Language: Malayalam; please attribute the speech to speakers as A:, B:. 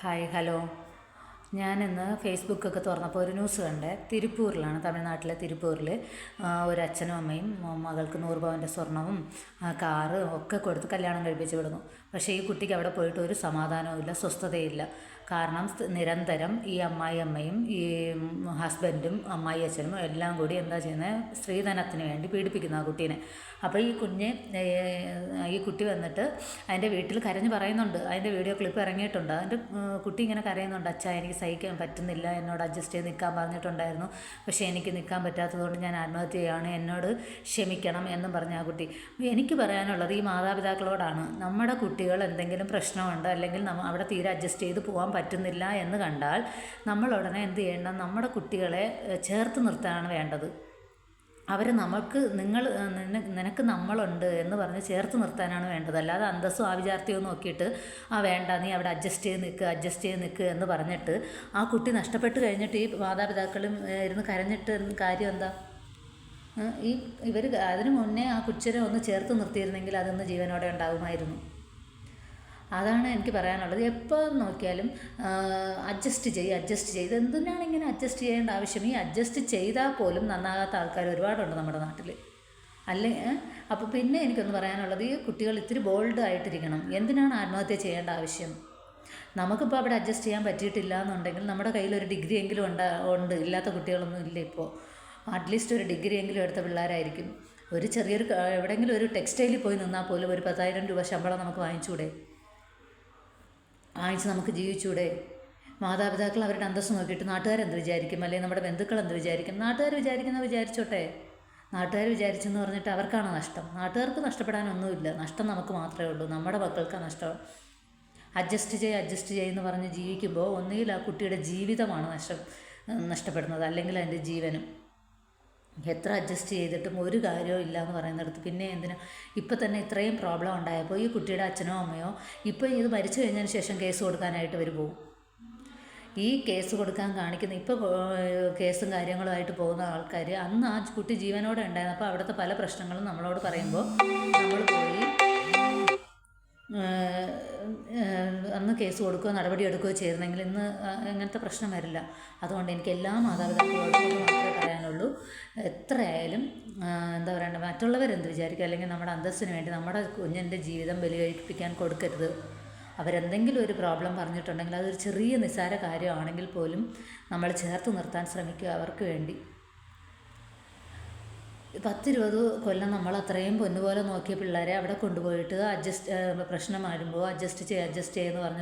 A: Hi hello. ഞാനിന്ന് ഫേസ്ബുക്കൊക്കെ തുറന്നപ്പോൾ ഒരു ന്യൂസ് കണ്ടേ. തിരുപ്പൂരിലാണ് തമിഴ്നാട്ടിലെ തിരുപ്പൂരിൽ ഒരു അച്ഛനും അമ്മയും മകൾക്ക് നൂറ് പവന്റെ സ്വർണവും കാറ് ഒക്കെ കൊടുത്ത് കല്യാണം കഴിപ്പിച്ച് വിടുന്നു. പക്ഷേ ഈ കുട്ടിക്ക് അവിടെ പോയിട്ട് ഒരു സമാധാനവും ഇല്ല സ്വസ്ഥതയില്ല കാരണം നിരന്തരം ഈ അമ്മായി അമ്മയും ഈ ഹസ്ബൻഡും അമ്മായി അച്ഛനും എല്ലാം കൂടി എന്താ ചെയ്യുന്നത് സ്ത്രീധനത്തിന് വേണ്ടി പീഡിപ്പിക്കുന്ന ആ കുട്ടീനെ. അപ്പോൾ ഈ കുഞ്ഞ് ഈ കുട്ടി വന്നിട്ട് അതിന്റെ വീട്ടിൽ കരഞ്ഞു പറയുന്നുണ്ട്. അതിന്റെ വീഡിയോ ക്ലിപ്പ് ഇറങ്ങിയിട്ടുണ്ട്. അതിന്റെ കുട്ടി ഇങ്ങനെ കരയുന്നുണ്ട്. അച്ഛാ എനിക്ക് സഹിക്കാൻ പറ്റുന്നില്ല. എന്നോട് അഡ്ജസ്റ്റ് ചെയ്ത് നിൽക്കാൻ പറഞ്ഞിട്ടുണ്ടായിരുന്നു. പക്ഷേ എനിക്ക് നിൽക്കാൻ പറ്റാത്തതുകൊണ്ട് ഞാൻ ആത്മഹത്യയാണ് എന്നോട് ക്ഷമിക്കണം എന്നും പറഞ്ഞ ആ കുട്ടി. എനിക്ക് പറയാനുള്ളത് ഈ മാതാപിതാക്കളോടാണ്. നമ്മുടെ കുട്ടികൾ എന്തെങ്കിലും പ്രശ്നമുണ്ട് അല്ലെങ്കിൽ അവിടെ തീരെ അഡ്ജസ്റ്റ് ചെയ്ത് പോകാൻ പറ്റുന്നില്ല എന്ന് കണ്ടാൽ നമ്മൾ ഉടനെ എന്ത് ചെയ്യണം നമ്മുടെ കുട്ടികളെ ചേർത്ത് നിർത്താനാണ് വേണ്ടത്. അവർ നമുക്ക് നിങ്ങൾ നിനക്ക് നമ്മളുണ്ട് എന്ന് പറഞ്ഞ് ചേർത്ത് നിർത്താനാണ് വേണ്ടത്. അല്ലാതെ അന്തസ്സും ആവിചാർത്തിയോ നോക്കിയിട്ട് ആ വേണ്ട നീ അവിടെ അഡ്ജസ്റ്റ് ചെയ്ത് നിൽക്കുക അഡ്ജസ്റ്റ് ചെയ്ത് നിൽക്കുക എന്ന് പറഞ്ഞിട്ട് ആ കുട്ടി നഷ്ടപ്പെട്ട് കഴിഞ്ഞിട്ട് ഈ മാതാപിതാക്കളും ഇരുന്ന് കരഞ്ഞിട്ട് കാര്യം എന്താ? ഈ ഇവർ അതിനു മുന്നേ ആ കുച്ചിനെ ഒന്ന് ചേർത്ത് നിർത്തിയിരുന്നെങ്കിൽ അതൊന്ന് ജീവനോടെ ഉണ്ടാകുമായിരുന്നു. അതാണ് എനിക്ക് പറയാനുള്ളത്. എപ്പോൾ നോക്കിയാലും അഡ്ജസ്റ്റ് ചെയ്ത് അഡ്ജസ്റ്റ് ചെയ്ത് എന്തിനാണ് ഇങ്ങനെ അഡ്ജസ്റ്റ് ചെയ്യേണ്ട ആവശ്യം? ഈ അഡ്ജസ്റ്റ് ചെയ്താൽ പോലും നന്നാകാത്ത ആൾക്കാർ ഒരുപാടുണ്ട് നമ്മുടെ നാട്ടിൽ അല്ലെ? അപ്പോൾ പിന്നെ എനിക്കൊന്ന് പറയാനുള്ളത് ഈ കുട്ടികൾ ഇത്തിരി ബോൾഡ് ആയിട്ടിരിക്കണം. എന്തിനാണ് ആത്മഹത്യ ചെയ്യേണ്ട ആവശ്യം? നമുക്കിപ്പോൾ അവിടെ അഡ്ജസ്റ്റ് ചെയ്യാൻ പറ്റിയിട്ടില്ല എന്നുണ്ടെങ്കിൽ നമ്മുടെ കയ്യിൽ ഒരു ഡിഗ്രി എങ്കിലും ഉണ്ട് ഉണ്ട്. ഇല്ലാത്ത കുട്ടികളൊന്നും ഇല്ല ഇപ്പോൾ അറ്റ്ലീസ്റ്റ് ഒരു ഡിഗ്രി എങ്കിലും എടുത്ത പിള്ളേരായിരിക്കും. ഒരു ചെറിയൊരു എവിടെയെങ്കിലും ഒരു ടെക്സ്റ്റൈലിൽ പോയി നിന്നാൽ പോലും ഒരു പത്തായിരം രൂപ ശമ്പളം നമുക്ക് വാങ്ങിച്ചൂടെ? വാങ്ങിച്ച് നമുക്ക് ജീവിച്ചൂടെ? മാതാപിതാക്കൾ അവരുടെ അന്തസ്സ് നോക്കിയിട്ട് നാട്ടുകാരെന്ത് വിചാരിക്കും? അല്ലെങ്കിൽ നമ്മുടെ ബന്ധുക്കൾ എന്ത് വിചാരിക്കും? നാട്ടുകാർ വിചാരിക്കുന്ന വിചാരിച്ചോട്ടെ? നാട്ടുകാർ വിചാരിച്ചെന്ന് പറഞ്ഞിട്ട് അവർക്കാണ് നഷ്ടം. നാട്ടുകാർക്ക് നഷ്ടപ്പെടാനൊന്നുമില്ല. നഷ്ടം നമുക്ക് മാത്രമേ ഉള്ളൂ. നമ്മുടെ മക്കൾക്ക് നഷ്ടം. അഡ്ജസ്റ്റ് ചെയ്യ് അഡ്ജസ്റ്റ് ചെയ്യുമെന്ന് പറഞ്ഞ് ജീവിക്കുമ്പോൾ ഒന്നുകിൽ ആ കുട്ടിയുടെ ജീവിതമാണ് നഷ്ടം നഷ്ടപ്പെടുന്നത്. അല്ലെങ്കിൽ അതിന്റെ ജീവനും. എത്ര അഡ്ജസ്റ്റ് ചെയ്തിട്ടും ഒരു കാര്യവും ഇല്ല എന്ന് പറയുന്നിടത്ത് പിന്നെ എന്തിനാ? ഇപ്പം തന്നെ ഇത്രയും പ്രോബ്ലം ഉണ്ടായപ്പോൾ ഈ കുട്ടിയുടെ അച്ഛനോ അമ്മയോ ഇപ്പോൾ ഇത് മരിച്ചു കഴിഞ്ഞതിന് ശേഷം കേസ് കൊടുക്കാനായിട്ട് അവർ പോകും ഈ കേസ് കൊടുക്കാൻ കാണിക്കുന്ന ഇപ്പോൾ കേസും കാര്യങ്ങളുമായിട്ട് പോകുന്ന ആൾക്കാർ അന്ന് ആ കുട്ടി ജീവനോടെ ഉണ്ടായിരുന്നപ്പോൾ അവിടുത്തെ പല പ്രശ്നങ്ങളും നമ്മളോട് പറയുമ്പോൾ നമ്മൾ കേസ് കൊടുക്കുകയോ നടപടി എടുക്കുകയോ ചെയ്തിരുന്നെങ്കിൽ ഇന്ന് ഇങ്ങനത്തെ പ്രശ്നം വരില്ല. അതുകൊണ്ട് എനിക്ക് എല്ലാ മാതാപിതാക്കളോടും മാത്രമേ പറയാനുള്ളൂ. എത്രയായാലും എന്താ പറയണ്ടത് മറ്റുള്ളവരെന്ത് വിചാരിക്കുക അല്ലെങ്കിൽ നമ്മുടെ അന്തസ്സിന് വേണ്ടി നമ്മുടെ കുഞ്ഞിന്റെ ജീവിതം ബലികഴിപ്പിക്കാൻ കൊടുക്കരുത്. അവരെന്തെങ്കിലും ഒരു പ്രോബ്ലം പറഞ്ഞിട്ടുണ്ടെങ്കിൽ അതൊരു ചെറിയ നിസ്സാര കാര്യമാണെങ്കിൽ പോലും നമ്മൾ ചേർത്ത് നിർത്താൻ ശ്രമിക്കുക അവർക്ക് വേണ്ടി. പത്തിരുപത് കൊല്ലം നമ്മൾ അത്രയും പൊന്നുപോലെ നോക്കിയ പിള്ളേരെ അവിടെ കൊണ്ടുപോയിട്ട് അഡ്ജസ്റ്റ് പ്രശ്നം വരുമ്പോൾ അഡ്ജസ്റ്റ് ചെയ്യുക അഡ്ജസ്റ്റ് ചെയ്യുമെന്ന് പറഞ്ഞ്